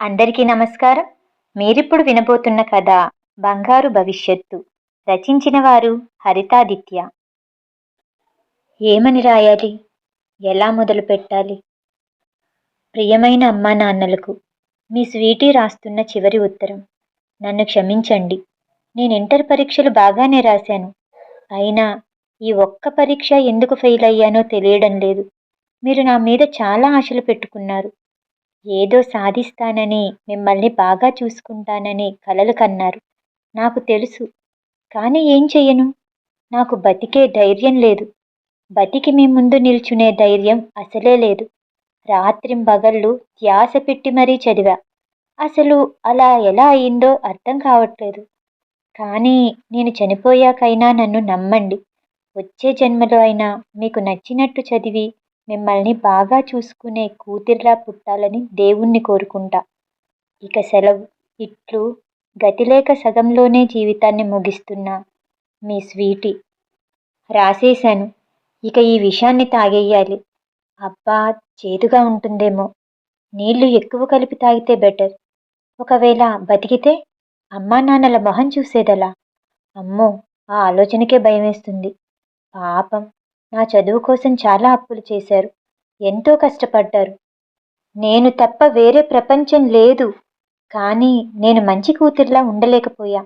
అందరికీ నమస్కారం. మీరిప్పుడు వినబోతున్న కథ బంగారు భవిష్యత్తు. రచించిన వారు హరితాదిత్య. ఏమని రాయాలి? ఎలా మొదలు పెట్టాలి? ప్రియమైన అమ్మా నాన్నలకు మీ స్వీటీ రాస్తున్న చివరి ఉత్తరం. నన్ను క్షమించండి. నేను ఇంటర్ పరీక్షలు బాగానే రాశాను. అయినా ఈ ఒక్క పరీక్ష ఎందుకు ఫెయిల్ అయ్యానో తెలియడం లేదు. మీరు నా మీద చాలా ఆశలు పెట్టుకున్నారు. ఏదో సాధిస్తానని మిమ్మల్ని బాగా చూసుకుంటానని కలలు కన్నారు. నాకు తెలుసు. కానీ ఏం చెయ్యను? నాకు బతికే ధైర్యం లేదు. బతికి మీ ముందు నిల్చునే ధైర్యం అసలే లేదు. రాత్రింబగళ్ళు ధ్యాస పెట్టి మరీ చదివా. అసలు అలా ఎలా అయిందో అర్థం కావట్లేదు. కానీ నేను చనిపోయాకైనా నన్ను నమ్మండి. వచ్చే జన్మలో అయినా మీకు నచ్చినట్టు చదివి మిమ్మల్ని బాగా చూసుకునే కూతుర్లా పుట్టాలని దేవుణ్ణి కోరుకుంటా. ఇక సెలవు. ఇట్లు గతిలేక సగంలోనే జీవితాన్ని ముగిస్తున్నా. మీ స్వీటీ. రాసేశాను. ఇక ఈ విషయాన్ని తాగేయాలి. అబ్బా చేదుగా ఉంటుందేమో. నీళ్ళు ఎక్కువ కలిపి తాగితే బెటర్. ఒకవేళ బతికితే అమ్మా నాన్నల మొహం చూసేదలా. అమ్మో ఆ ఆలోచనకే భయమేస్తుంది. పాపం. నా చదువు కోసం చాలా అప్పులు చేశారు. ఎంతో కష్టపడ్డారు. నేను తప్ప వేరే ప్రపంచం లేదు. కానీ నేను మంచి కూతురిలా ఉండలేకపోయా.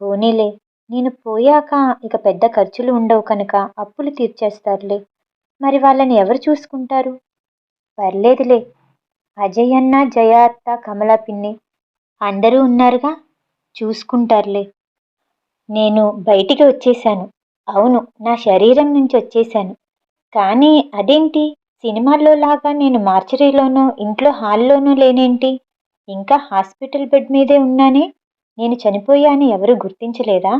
పోనీలే నేను పోయాక ఇక పెద్ద ఖర్చులు ఉండవు కనుక అప్పులు తీర్చేస్తారులే. మరి వాళ్ళని ఎవరు చూసుకుంటారు? పర్లేదులే. అజయ్ అన్న జయ అత్త కమలా పిన్ని అందరూ ఉన్నారుగా? చూసుకుంటారులే. నేను బయటికి వచ్చేశాను. అవును నా శరీరం నుంచి వచ్చేశాను. కానీ అదేంటి? సినిమాల్లో లాగా నేను మార్చరీలోనో ఇంట్లో హాల్లోనూ లేనేంటి? ఇంకా హాస్పిటల్ బెడ్ మీదే ఉన్నానే? నేను చనిపోయాని ఎవరు గుర్తించలేదా?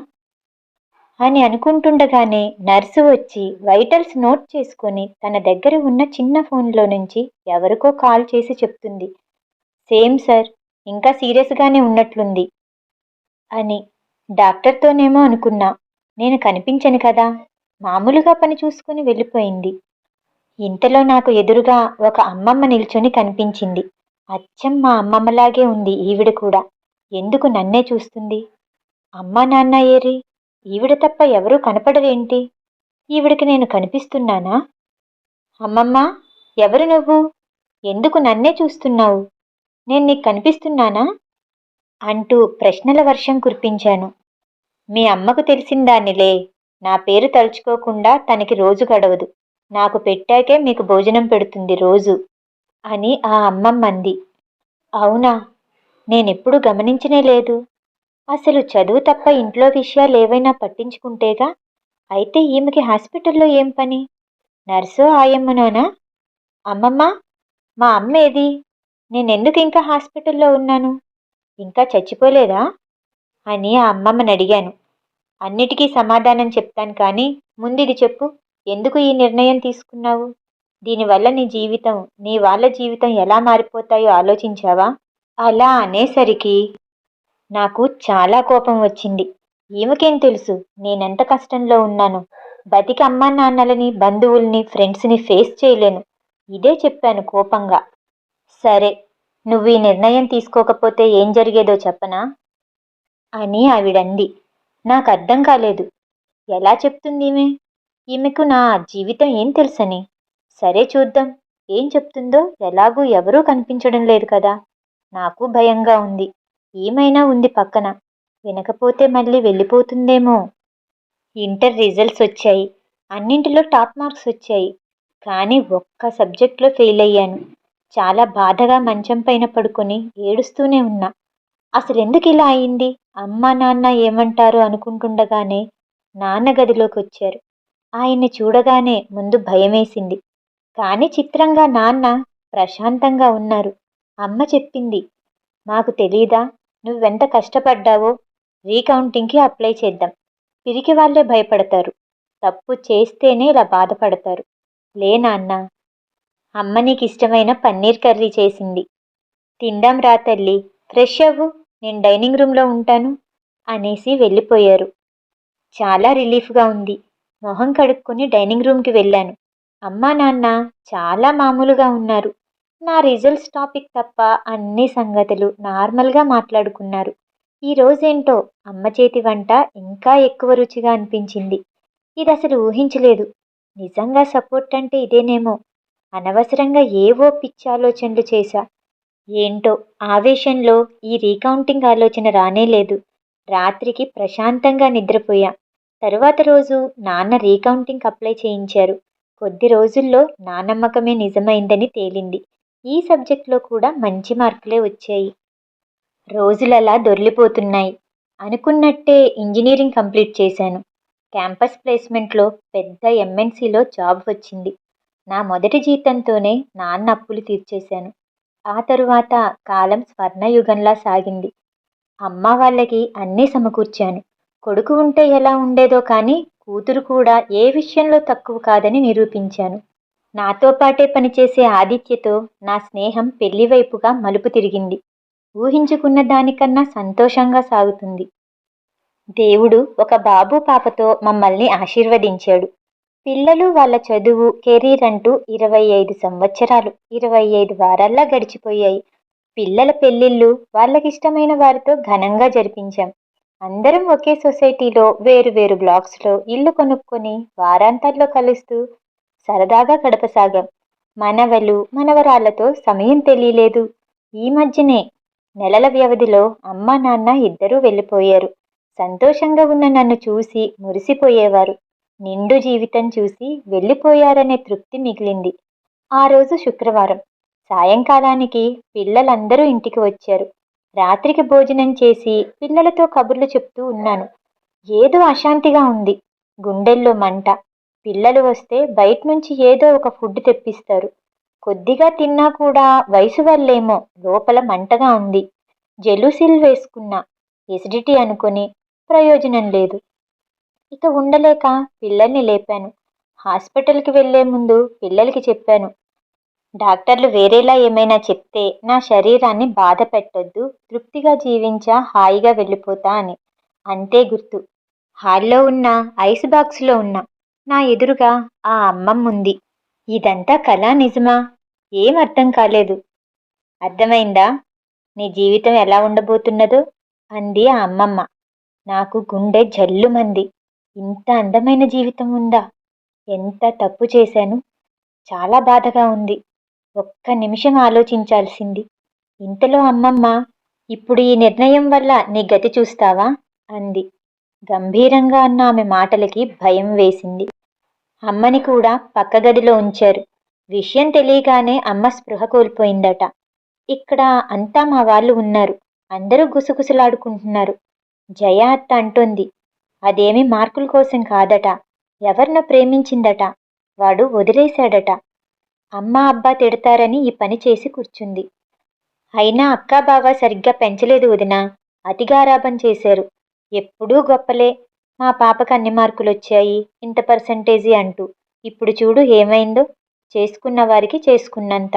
అని అనుకుంటుండగానే నర్సు వచ్చి వైటల్స్ నోట్ చేసుకొని తన దగ్గర ఉన్న చిన్న ఫోన్లో నుంచి ఎవరికో కాల్ చేసి చెప్తుంది. సేమ్ సార్ ఇంకా సీరియస్గానే ఉన్నట్లుంది అని. డాక్టర్తోనేమో అనుకున్నా. నేను కనిపించను కదా. మామూలుగా పని చూసుకుని వెళ్ళిపోయింది. ఇంతలో నాకు ఎదురుగా ఒక అమ్మమ్మ నిల్చొని కనిపించింది. అచ్చం మా అమ్మమ్మలాగే ఉంది ఈవిడ కూడా. ఎందుకు నన్నే చూస్తుంది? అమ్మ నాన్న ఏరి ఈవిడ తప్ప ఎవరూ కనపడరేంటి? ఈవిడికి నేను కనిపిస్తున్నానా? అమ్మమ్మ ఎవరు నువ్వు? ఎందుకు నన్నే చూస్తున్నావు? నేను నీకు కనిపిస్తున్నానా? అంటూ ప్రశ్నల వర్షం కురిపించాను. మీ అమ్మకు తెలిసిందానిలే నా పేరు తలుచుకోకుండా తనకి రోజు గడవదు. నాకు పెట్టాకే మీకు భోజనం పెడుతుంది రోజు అని ఆ అమ్మమ్మ అంది అవునా? నేనెప్పుడు గమనించనే లేదు. అసలు చదువు తప్ప ఇంట్లో విషయాలు ఏవైనా పట్టించుకుంటేగా? అయితే ఈమెకి హాస్పిటల్లో ఏం పని? నర్సో ఆయమ్మనోనా? అమ్మమ్మ మా అమ్మ ఏది? నేనెందుకు ఇంకా హాస్పిటల్లో ఉన్నాను? ఇంకా చచ్చిపోలేదా? అని ఆ అమ్మమ్మని అడిగాను. అన్నిటికీ సమాధానం చెప్తాను కానీ ముందు ఇది చెప్పు. ఎందుకు ఈ నిర్ణయం తీసుకున్నావు? దీనివల్ల నీ జీవితం నీ వాళ్ళ జీవితం ఎలా మారిపోతాయో ఆలోచించావా? అలా అనేసరికి నాకు చాలా కోపం వచ్చింది. ఈమెకేం తెలుసు? నేనెంత కష్టంలో ఉన్నాను? బతికి అమ్మా నాన్నలని బంధువుల్ని ఫ్రెండ్స్ని ఫేస్ చేయలేను. ఇదే చెప్పాను కోపంగా. సరే నువ్వు ఈ నిర్ణయం తీసుకోకపోతే ఏం జరిగేదో చెప్పనా? అని ఆవిడంది. నాకు అర్థం కాలేదు. ఎలా చెప్తుంది ఈమె ఈమెకు నా జీవితం ఏం తెలుసని. సరే చూద్దాం. ఏం చెప్తుందో ఎలాగూ ఎవరూ కనిపించడం లేదు కదా. నాకు భయంగా ఉంది. ఏమైనా ఉంది పక్కన. వినకపోతే మళ్ళీ వెళ్ళిపోతుందేమో. ఇంటర్ రిజల్ట్స్ వచ్చాయి. అన్నింటిలో టాప్ మార్క్స్ వచ్చాయి. కానీ ఒక్క సబ్జెక్ట్లో ఫెయిల్ అయ్యాను. చాలా బాధగా మంచం పైన పడుకొని ఏడుస్తూనే ఉన్నా. అసలు ఎందుకు ఇలా అయింది? అమ్మ నాన్న ఏమంటారు అనుకుంటుండగానే నాన్న గదిలోకి వచ్చారు ఆయన్ని చూడగానే ముందు భయమేసింది. కానీ చిత్రంగా నాన్న ప్రశాంతంగా ఉన్నారు. అమ్మ చెప్పింది మాకు తెలీదా? నువ్వెంత కష్టపడ్డావో? రీకౌంటింగ్కి అప్లై చేద్దాం. పిరికి వాళ్ళే భయపడతారు. తప్పు చేస్తేనే ఇలా బాధపడతారు. లే నాన్న అమ్మ నీకు ఇష్టమైన పన్నీర్ కర్రీ చేసింది. తిందాం రా తల్లి. ఫ్రెష్ అవ్వు. నేను డైనింగ్ రూమ్లో ఉంటాను అనేసి వెళ్ళిపోయారు. చాలా రిలీఫ్గా ఉంది. మొహం కడుక్కొని డైనింగ్ రూమ్కి వెళ్ళాను. అమ్మా నాన్న చాలా మామూలుగా ఉన్నారు. నా రిజల్ట్స్ టాపిక్ తప్ప అన్ని సంగతులు నార్మల్గా మాట్లాడుకున్నారు. ఈ రోజేంటో అమ్మ చేతి వంట ఇంకా ఎక్కువ రుచిగా అనిపించింది. ఇది అసలు ఊహించలేదు. నిజంగా సపోర్ట్ అంటే ఇదేనేమో. అనవసరంగా ఏవో పిచ్చి ఆలోచనలు చేశా. ఏంటో ఆవేశంలో ఈ రీకౌంటింగ్ ఆలోచన రానే లేదు. రాత్రికి ప్రశాంతంగా నిద్రపోయా. తరువాత రోజు నాన్న రీకౌంటింగ్ అప్లై చేయించారు. కొద్ది రోజుల్లో నా నమ్మకమే నిజమైందని తేలింది. ఈ సబ్జెక్ట్లో కూడా మంచి మార్కులే వచ్చాయి. రోజులలా దొర్లిపోతున్నాయి అనుకున్నట్టే ఇంజనీరింగ్ కంప్లీట్ చేశాను. క్యాంపస్ ప్లేస్మెంట్లో పెద్ద ఎంఎన్సీలో జాబ్ వచ్చింది. నా మొదటి జీతంతోనే నాన్న అప్పులు తీర్చేశాను. ఆ తరువాత కాలం స్వర్ణయుగంలా సాగింది. అమ్మ వాళ్ళకి అన్నీ సమకూర్చాను. కొడుకు ఉంటే ఎలా ఉండేదో కానీ కూతురు కూడా ఏ విషయంలో తక్కువ కాదని నిరూపించాను. నాతో పాటే పనిచేసే ఆదిత్యతో నా స్నేహం పెళ్ళివైపుగా మలుపు తిరిగింది. ఊహించుకున్న దానికన్నా సంతోషంగా సాగుతుంది. దేవుడు ఒక బాబు పాపతో మమ్మల్ని ఆశీర్వదించాడు. పిల్లలు వాళ్ళ చదువు కెరీర్ అంటూ ఇరవై ఐదు సంవత్సరాలు. ఇరవై ఐదు వారాల్లా గడిచిపోయాయి. పిల్లల పెళ్ళిళ్ళు వాళ్ళకిష్టమైన వారితో ఘనంగా జరిపించాం. అందరం ఒకే సొసైటీలో వేరు వేరు బ్లాక్స్లో ఇల్లు కొనుక్కొని వారాంతాల్లో కలుస్తూ సరదాగా గడపసాగాం. మనవలు మనవరాళ్ళతో సమయం తెలియలేదు. ఈ మధ్యనే నెలల వ్యవధిలో అమ్మ నాన్న ఇద్దరూ వెళ్ళిపోయారు. సంతోషంగా ఉన్న నన్ను చూసి మురిసిపోయేవారు. నిండు జీవితం చూసి వెళ్ళిపోయారనే తృప్తి మిగిలింది. ఆ రోజు శుక్రవారం. సాయంకాలానికి పిల్లలందరూ ఇంటికి వచ్చారు. రాత్రికి భోజనం చేసి పిల్లలతో కబుర్లు చెప్తూ ఉన్నాను. ఏదో అశాంతిగా ఉంది. గుండెల్లో మంట. పిల్లలు వస్తే బయట నుంచి ఏదో ఒక ఫుడ్ తెప్పిస్తారు. కొద్దిగా తిన్నా కూడా వయసు వల్లేమో లోపల మంటగా ఉంది. జెలుసిల్ వేసుకున్నా. ఎసిడిటీ అనుకొని ప్రయోజనం లేదు. ఇక ఉండలేక పిల్లల్ని లేపాను. హాస్పిటల్కి వెళ్ళే ముందు పిల్లలకి చెప్పాను. డాక్టర్లు వేరేలా ఏమైనా చెప్తే నా శరీరాన్ని బాధ పెట్టొద్దు తృప్తిగా జీవించా హాయిగా వెళ్ళిపోతా అని. అంతే గుర్తు. హాల్లో ఉన్న ఐస్ బాక్స్లో ఉన్న నా ఎదురుగా ఆ అమ్మమ్మ ఉంది. ఇదంతా కళా నిజమా? ఏం అర్థం కాలేదు. అర్థమైందా? నీ జీవితం ఎలా ఉండబోతున్నదో? అంది ఆ అమ్మమ్మ. నాకు గుండె జల్లుమంది. ఇంత అందమైన జీవితం ఉందా? ఎంత తప్పు చేశాను? చాలా బాధగా ఉంది. ఒక్క నిమిషం ఆలోచించాల్సింది. ఇంతలో అమ్మమ్మ ఇప్పుడు ఈ నిర్ణయం వల్ల నీ గతి చూస్తావా? అంది. గంభీరంగా అన్న ఆమె మాటలకి భయం వేసింది. అమ్మని కూడా పక్క గదిలో ఉంచారు. విషయం తెలియగానే అమ్మ స్పృహ కోల్పోయిందట. ఇక్కడ అంతా మా వాళ్ళు ఉన్నారు. అందరూ గుసగుసలాడుకుంటున్నారు. జయ అత్త అంటోంది. అదేమి మార్కుల కోసం కాదట. ఎవర్నో ప్రేమించిందట. వాడు వదిలేశాడట. అమ్మ అబ్బా తిడతారని ఈ పని చేసి కూర్చుంది. అయినా అక్కా బావ సరిగ్గా పెంచలేదు వదిన. అతిగారాభం చేశారు. ఎప్పుడూ గొప్పలే. మా పాపకు అన్ని మార్కులు వచ్చాయి. ఇంత పర్సంటేజీ అంటూ. ఇప్పుడు చూడు ఏమైందో. చేసుకున్న వారికి చేసుకున్నంత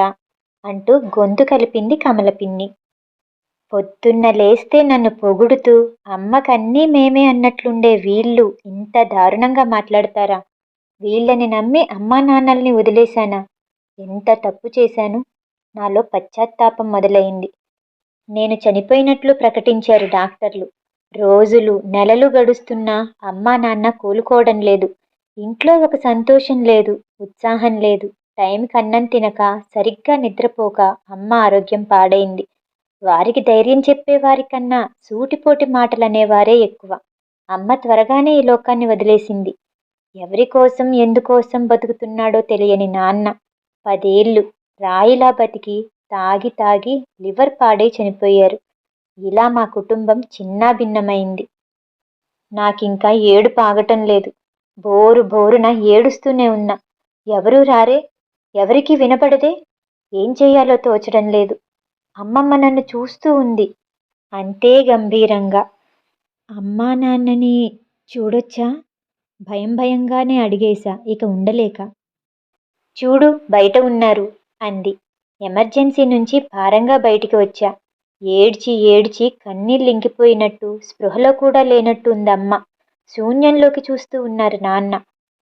అంటూ గొంతు కలిపింది కమల పిన్ని పొద్దున్న లేస్తే నన్ను పొగుడుతూ అమ్మకన్నీ మేమే అన్నట్లుండే వీళ్ళు ఇంత దారుణంగా మాట్లాడతారా? వీళ్ళని నమ్మి అమ్మా నాన్నల్ని వదిలేశానా? ఎంత తప్పు చేశాను? నాలో పశ్చాత్తాపం మొదలైంది. నేను చనిపోయినట్లు ప్రకటించారు డాక్టర్లు. రోజులు నెలలు గడుస్తున్నా అమ్మా నాన్న కోలుకోవడం లేదు. ఇంట్లో ఒక సంతోషం లేదు ఉత్సాహం లేదు. టైంకి అన్నం తినక సరిగ్గా నిద్రపోక అమ్మ ఆరోగ్యం పాడైంది. వారికి ధైర్యం చెప్పేవారికన్నా సూటిపోటి మాటలనేవారే ఎక్కువ. అమ్మ త్వరగానే ఈ లోకాన్ని వదిలేసింది. ఎవరి కోసం ఎందుకోసం బతుకుతున్నాడో తెలియని నాన్న. పదేళ్ళు రాయిలా బతికి తాగి తాగి లివర్ పాడై చనిపోయారు. ఇలా మా కుటుంబం చిన్నాభిన్నమైంది నాకింకా ఏడు పాగటం లేదు. బోరు బోరున ఏడుస్తూనే ఉన్నా. ఎవరూ రారే? ఎవరికీ వినపడదే? ఏం చేయాలో తోచడం లేదు. అమ్మమ్మ నన్ను చూస్తూ ఉంది. అంతే గంభీరంగా. అమ్మా నాన్నని చూడొచ్చా? భయం భయంగానే అడిగేశా. ఇక ఉండలేక. చూడు బయట ఉన్నారు అంది. ఎమర్జెన్సీ నుంచి భారంగా బయటికి వచ్చా. ఏడ్చి ఏడ్చి కన్నీళ్ళింకిపోయినట్టు స్పృహలో కూడా లేనట్టు ఉందమ్మ శూన్యంలోకి చూస్తూ ఉన్నారు నాన్న.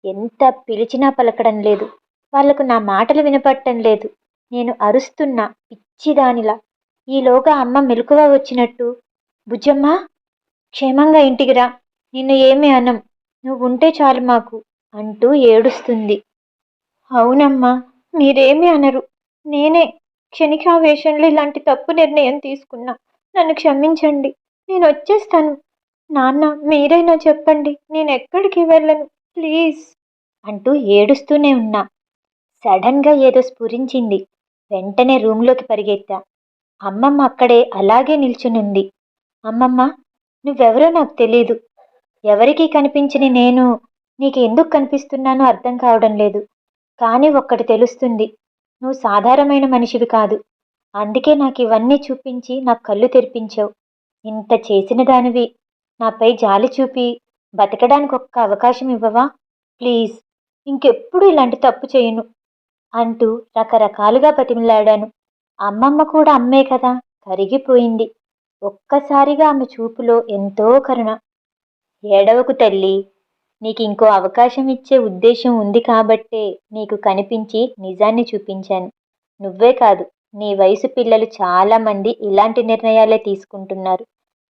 ఎంత పిలిచినా పలకడం లేదు. వాళ్ళకు నా మాటలు వినపడటం లేదు. నేను అరుస్తున్నా పిచ్చిదానిలా. ఈలోగా అమ్మ మెలకువ వచ్చినట్టు. బుజ్జమ్మ క్షేమంగా ఇంటికిరా నిన్ను ఏమి అనం. నువ్వు ఉంటే చాలు మాకు అంటూ ఏడుస్తుంది. అవునమ్మా మీరేమి అనరు. నేనే క్షణికావేశంలో ఇలాంటి తప్పు నిర్ణయం తీసుకున్నా. నన్ను క్షమించండి. నేను వచ్చేస్తాను. నాన్న మీరైనా చెప్పండి. నేను ఎక్కడికి వెళ్ళను. ప్లీజ్ అంటూ ఏడుస్తూనే ఉన్నా. సడన్గా ఏదో స్ఫురించింది. వెంటనే రూమ్లోకి పరిగెత్తా. అమ్మమ్మ అక్కడే అలాగే నిల్చునుంది. అమ్మమ్మ నువ్వెవరో నాకు తెలీదు. ఎవరికీ కనిపించని నేను నీకు ఎందుకు కనిపిస్తున్నానో అర్థం కావడం లేదు. కానీ ఒక్కటి తెలుస్తుంది. నువ్వు సాధారణమైన మనిషివి కాదు. అందుకే నాకు ఇవన్నీ చూపించి నాకు కళ్ళు తెరిపించావు. ఇంత చేసిన దానివి నాపై జాలి చూపి బతకడానికి ఒక్క అవకాశం ఇవ్వవా? ప్లీజ్. ఇంకెప్పుడు ఇలాంటి తప్పు చేయను. అంటూ రకరకాలుగా బతిమలాడాను. అమ్మమ్మ కూడా అమ్మే కదా కరిగిపోయింది. ఒక్కసారిగా ఆమె చూపులో ఎంతో కరుణ. ఏడవకు తల్లి నీకు ఇంకో అవకాశం ఇచ్చే ఉద్దేశం ఉంది కాబట్టే నీకు కనిపించి నిజాన్ని చూపించాను. నువ్వే కాదు నీ వయసు పిల్లలు చాలామంది ఇలాంటి నిర్ణయాలే తీసుకుంటున్నారు.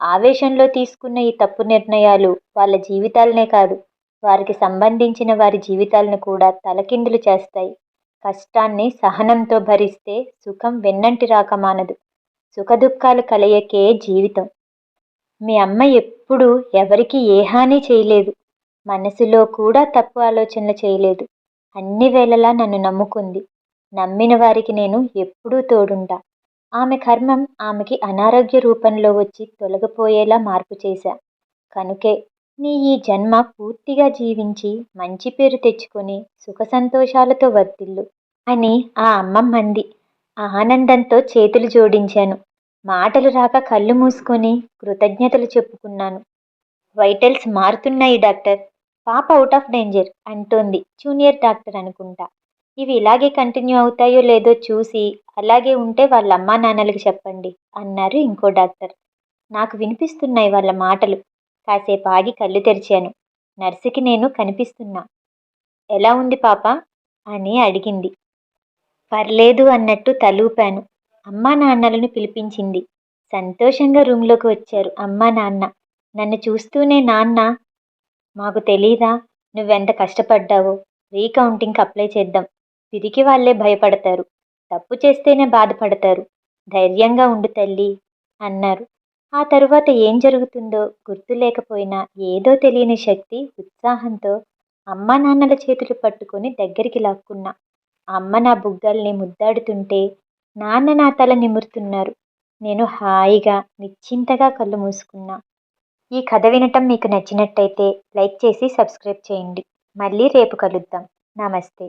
ఆవేశంలో తీసుకున్న ఈ తప్పు నిర్ణయాలు వాళ్ళ జీవితాలనే కాదు వారికి సంబంధించిన వారి జీవితాలను కూడా తలకిందులు చేస్తాయి. కష్టాన్ని సహనంతో భరిస్తే సుఖం వెన్నంటి రాక మానదు. సుఖదుఖాలు కలయకే జీవితం. మీ అమ్మ ఎప్పుడూ ఎవరికి ఏ హాని చేయలేదు. మనసులో కూడా తప్పు ఆలోచనలు చేయలేదు. అన్ని వేళలా నన్ను నమ్ముకుంది. నమ్మిన వారికి నేను ఎప్పుడూ తోడుంటా ఆమె కర్మం ఆమెకి అనారోగ్య రూపంలో వచ్చి తొలగిపోయేలా మార్పు చేశా. కనుకే నీ ఈ జన్మ పూర్తిగా జీవించి మంచి పేరు తెచ్చుకొని సుఖ సంతోషాలతో వర్తిల్లు అని ఆ అమ్మమ్మంది ఆనందంతో చేతులు జోడించాను. మాటలు రాక కళ్ళు మూసుకొని కృతజ్ఞతలు చెప్పుకున్నాను. వైటల్స్ మారుతున్నాయి డాక్టర్. పాప అవుట్ ఆఫ్ డేంజర్ అంటోంది జూనియర్ డాక్టర్ అనుకుంటా. ఇవి ఇలాగే కంటిన్యూ అవుతాయో లేదో చూసి అలాగే ఉంటే వాళ్ళ అమ్మా నాన్నలకు చెప్పండి అన్నారు ఇంకో డాక్టర్. నాకు వినిపిస్తున్నాయి వాళ్ళ మాటలు. కాసేపు ఆగి కళ్ళు తెరిచాను. నర్సుకి నేను కనిపిస్తున్నా. ఎలా ఉంది పాప? అని అడిగింది. పర్లేదు అన్నట్టు తలూపాను. అమ్మా నాన్నలను పిలిపించింది. సంతోషంగా రూమ్లోకి వచ్చారు అమ్మా నాన్న. నన్ను చూస్తూనే నాన్న మాకు తెలీదా? నువ్వెంత కష్టపడ్డావో? రీకౌంటింగ్కి అప్లై చేద్దాం. పిరికి వాళ్ళే భయపడతారు. తప్పు చేస్తేనే బాధపడతారు. ధైర్యంగా ఉండు తల్లి అన్నారు. ఆ తరువాత ఏం జరుగుతుందో గుర్తు లేకపోయినా ఏదో తెలియని శక్తి ఉత్సాహంతో అమ్మ నాన్నల చేతులు పట్టుకొని దగ్గరికి లాక్కున్నా. అమ్మ నా బుగ్గల్ని ముద్దాడుతుంటే నాన్న నా తల నిమురుతున్నారు. నేను హాయిగా నిశ్చింతగా కళ్ళు మూసుకున్నా. ఈ కథ వినటం మీకు నచ్చినట్టయితే లైక్ చేసి సబ్స్క్రైబ్ చేయండి. మళ్ళీ రేపు కలుద్దాం. నమస్తే.